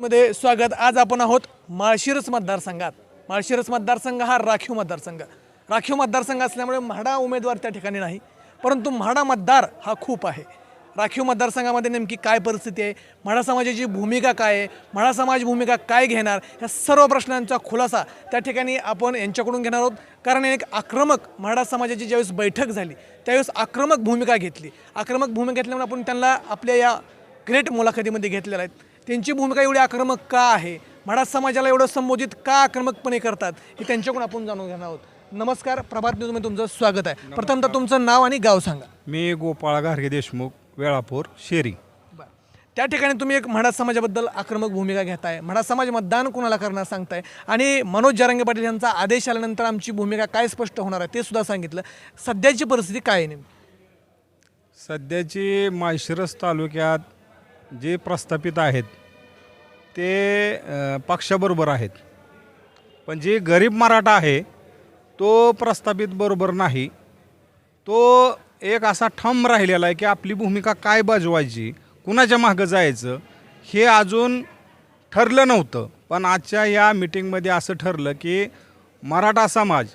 मध्ये स्वागत. आज आपण आहोत माळशिरस मतदारसंघात. माळशिरस मतदारसंघ हा राखीव मतदारसंघ. राखीव मतदारसंघ असल्यामुळे म्हाडा उमेदवार त्या ठिकाणी नाही परंतु म्हाडा मतदार हा खूप आहे. राखीव मतदारसंघामध्ये नेमकी काय परिस्थिती आहे? म्हाडा समाजाची भूमिका काय आहे? म्हाडा समाज भूमिका काय घेणार? ह्या सर्व प्रश्नांचा खुलासा त्या ठिकाणी आपण यांच्याकडून घेणार आहोत. कारण एक आक्रमक म्हाडा समाजाची ज्यावेळेस बैठक झाली त्यावेळेस आक्रमक भूमिका घेतली. आक्रमक भूमिका घेतल्यामुळे आपण त्यांना आपल्या या ग्रेट मुलाखतीमध्ये घेतलेल्या आहेत त्यांची भूमिका एवढी आक्रमक का आहे? मराठा समाजाला एवढं संबोधित का आक्रमकपणे करतात हे त्यांच्याकडून आपण जाणून घेणार आहोत. नमस्कार प्रभात न्यूजमध्ये तुमचं स्वागत आहे. प्रथमतः तुमचं नाव आणि गाव सांगा. मी गोपाळ गारगे देशमुख वेळापूर शेरी. त्या ठिकाणी तुम्ही एक मराठा समाजाबद्दल आक्रमक भूमिका घेताय. मराठा समाज मतदान कोणाला करणार सांगताय? आणि मनोज जरांगे पाटील यांचा आदेश आल्यानंतर आमची भूमिका काय स्पष्ट होणार आहे ते सुद्धा सांगितलं. सध्याची परिस्थिती काय आहे नेमकी? सध्याची माळशिरस तालुक्यात जे प्रस्थापित आहेत ते पक्षाबरोबर आहेत. पण जे गरीब मराठा आहे तो प्रस्थापित बरोबर नाही. तो एक असा ठम राहिलेला आहे की आपली भूमिका काय बाजवायची कुणाच्या मागं जायचं हे अजून ठरलं नव्हतं. पण आजच्या या मिटिंगमध्ये असं ठरलं की मराठा समाज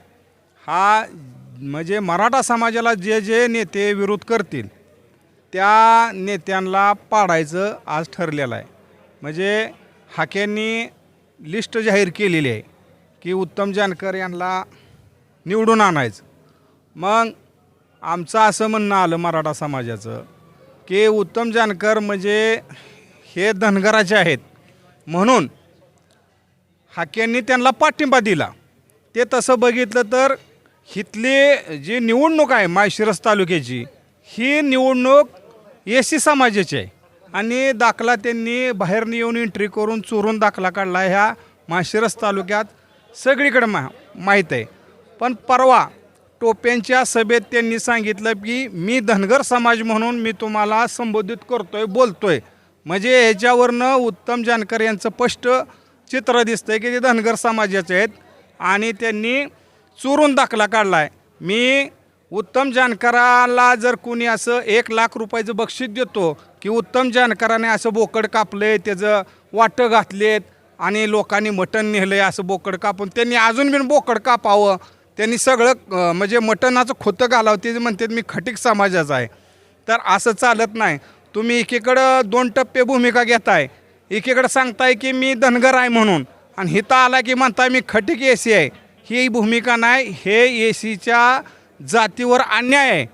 हा म्हणजे मराठा समाजाला जे जे नेते विरोध करतील त्या नेत्यांना पाडायचं आज ठरलेलं आहे. म्हणजे हाक्यांनी लिस्ट जाहीर केलेली आहे की उत्तम जानकर यांना निवडून आणायचं. मग आमचं असं म्हणणं आलं मराठा समाजाचं की उत्तम जानकर म्हणजे हे धनगराचे आहेत. म्हणून हाक्यांनी त्यांना पाठिंबा दिला. ते तसं बघितलं तर हिथली जी निवडणूक आहे माळशिरस तालुक्याची ही निवडणूक एस सी समाजाची आहे. आणि दाखला त्यांनी बाहेर येऊन एंट्री करून चोरून दाखला काढला ह्या माशिरस तालुक्यात. सगळीकडे मा माहीत आहे. पण परवा टोप्यांच्या सभेत त्यांनी सांगितलं की मी धनगर समाज म्हणून मी तुम्हाला संबोधित करतोय बोलतोय. म्हणजे ह्याच्यावरनं उत्तम जानकर यांचं स्पष्ट चित्र दिसतंय की ते धनगर समाजाचे आहेत. आणि त्यांनी चोरून दाखला काढला आहे. मी उत्तम जानकराला जर कोणी असं एक लाख रुपयाचं बक्षीस देतो की उत्तम जानकराने असं बोकड कापले त्याचं वाटं घातलेत आणि लोकांनी मटण नेलं आहे असं बोकड कापून त्यांनी अजून बिन बोकड कापावं त्यांनी सगळं म्हणजे मटणाचं खोतं घालावं ते म्हणतात मी खटीक समाजाचा आहे. तर असं चालत नाही. तुम्ही एकीकडं दोन टप्पे भूमिका घेताय एकीकडं सांगताय की मी धनगर आहे म्हणून आणि हिथं आला की म्हणताय मी खटीक ए सी आहे. ही भूमिका नाही हे ए सीच्या जातीवर अन्याय. आहे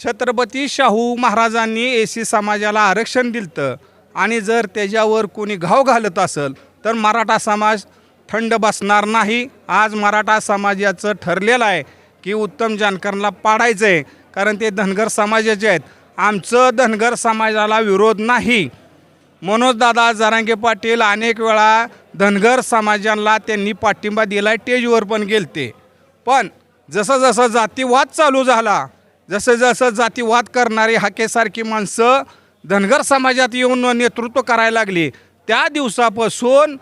छत्रपती शाहू महाराजांनी ए सी समाजाला आरक्षण दिलं आणि जर त्याच्यावर कोणी घाव घालत असेल तर मराठा समाज थंड बसणार नाही. आज मराठा समाजाचं ठरलेलं आहे की उत्तम जानकरला पाडायचं आहे कारण ते धनगर समाजाचे आहेत. आमचं धनगर समाजाला विरोध नाही. मनोजदादा जरांगे पाटील अनेक वेळा धनगर समाजाला त्यांनी पाठिंबा दिला आहे टेजवर पण गेलते. पण जसं जसं जातीवाद चालू झाला जसं जसं जातीवाद करणारी हाकेसारखी माणसं धनगर समाजात येऊन नेतृत्व करायला लागली त्या दिवसापासून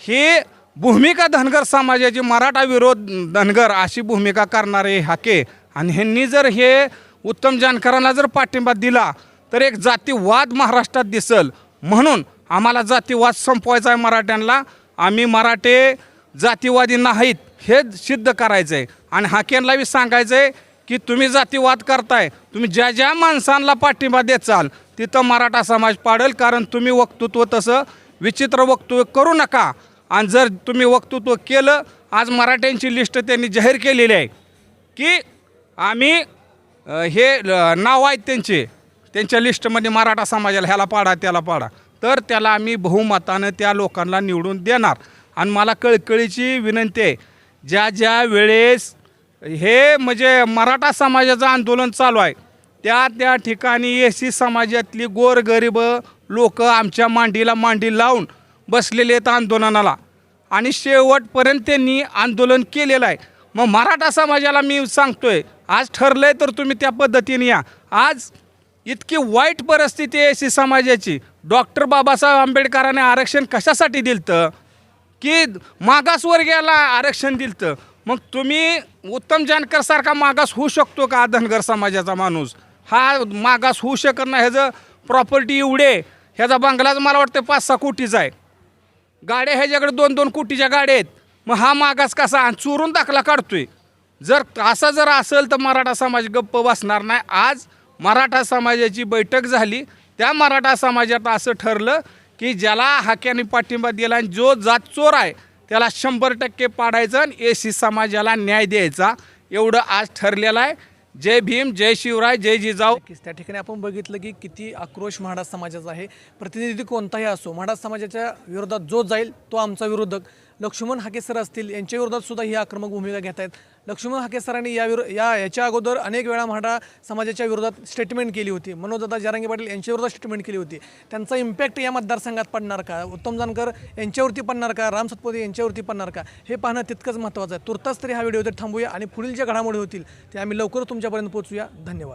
हे भूमिका धनगर समाजाची मराठा विरोध धनगर अशी भूमिका करणारे हाके. आणि ह्यांनी जर हे उत्तम जानकरांना जर पाठिंबा दिला तर एक जातीवाद महाराष्ट्रात दिसल. म्हणून आम्हाला जातीवाद संपवायचा आहे मराठ्यांना. आम्ही मराठे जातीवादी नाहीत हे सिद्ध करायचं आहे आणि हाकेनला बी सांगायचं आहे की तुम्ही जातीवाद करताय तुम्ही ज्या ज्या माणसांना पाठिंबा देत चाल तिथं मराठा समाज पाडेल कारण तुम्ही वक्तृत्व तसं विचित्र वक्तव्य करू नका. आणि जर तुम्ही वक्तृत्व केलं आज मराठ्यांची लिस्ट त्यांनी जाहीर केलेली आहे की आम्ही हे ल- नाव आहेत त्यांचे त्यांच्या लिस्टमध्ये मराठा समाजाला ह्याला पाडा त्याला पाडा. तर त्याला आम्ही बहुमतानं त्या लोकांना निवडून देणार. आणि मला कळकळीची विनंती आहे ज्या ज्या वेळेस हे म्हणजे मराठा समाजाचं आंदोलन चालू आहे. त्या त्या ठिकाणी एस सी समाजातली गोरगरीब लोक आमच्या मांडीला मांडी लावून बसलेले आहेत आंदोलनाला. आणि शेवटपर्यंत त्यांनी आंदोलन केलेलं आहे. मग मराठा समाजाला मी सांगतो आहे आज ठरलं आहे तर तुम्ही त्या पद्धतीने या. आज इतकी वाईट परिस्थिती आहे सी समाजाची. डॉक्टर बाबासाहेब आंबेडकरांनी आरक्षण कशासाठी दिलं की मागासवर्गीयाला आरक्षण दिलं मग तुम्ही उत्तम जानकरसारखा मागास होऊ शकतो का धनगर समाजाचा माणूस? हा मागास होऊ शकत नाही. ह्याचं प्रॉपर्टी एवढे ह्याचा बंगलाच मला वाटतं पाच सहा कोटीचा आहे. गाड्या ह्याच्याकडे दोन दोन कोटीच्या गाड्या आहेत. मग हा मागास कसा? आणि चोरून दाखला काढतोय. जर असा जर असेल तर मराठा समाज गप्प बसणार नाही. आज मराठा समाजाची बैठक झाली. त्या मराठा समाजात असं ठरलं की ज्याला हाक्याने पाठिंबा दिला आणि जो जात चोर आहे त्याला शंभर टक्के पाडायचं आणि एसी समाजाला न्याय द्यायचा. एवढं आज ठरलेलं आहे. जय भीम जय शिवराय जय जिजाऊ. त्या ठिकाणी आपण बघितलं की किती आक्रोश म्हाडा समाजाचा आहे. प्रतिनिधी कोणताही असो म्हाडा समाजाच्या विरोधात जो जाईल तो आमचा विरोधक. लक्ष्मण हाकेसर असतील यांच्या विरोधात सुद्धा ही आक्रमक भूमिका घेत आहेत. लक्ष्मण हाकेसरांनी या विरो या याच्या अगोदर अनेक वेळा म्हाडा समाजाच्या विरोधात स्टेटमेंट केली होती. मनोजदादा जारांगे पाटील यांच्या विरोधात स्टेटमेंट केली होती. त्यांचा इम्पॅक्ट या मतदारसंघात पडणार का? उत्तम जानकर यांच्यावरती पडणार का? राम सतपोते यांच्यावरती पडणार का? हे पाहणं तितकंच महत्त्वाचं आहे. तुर्तास तरी हा व्हिडिओ इथे थांबूया आणि पुढील ज्या घडामोडी होतील ते आम्ही लवकर तुमच्यापर्यंत पोहोचूया. धन्यवाद.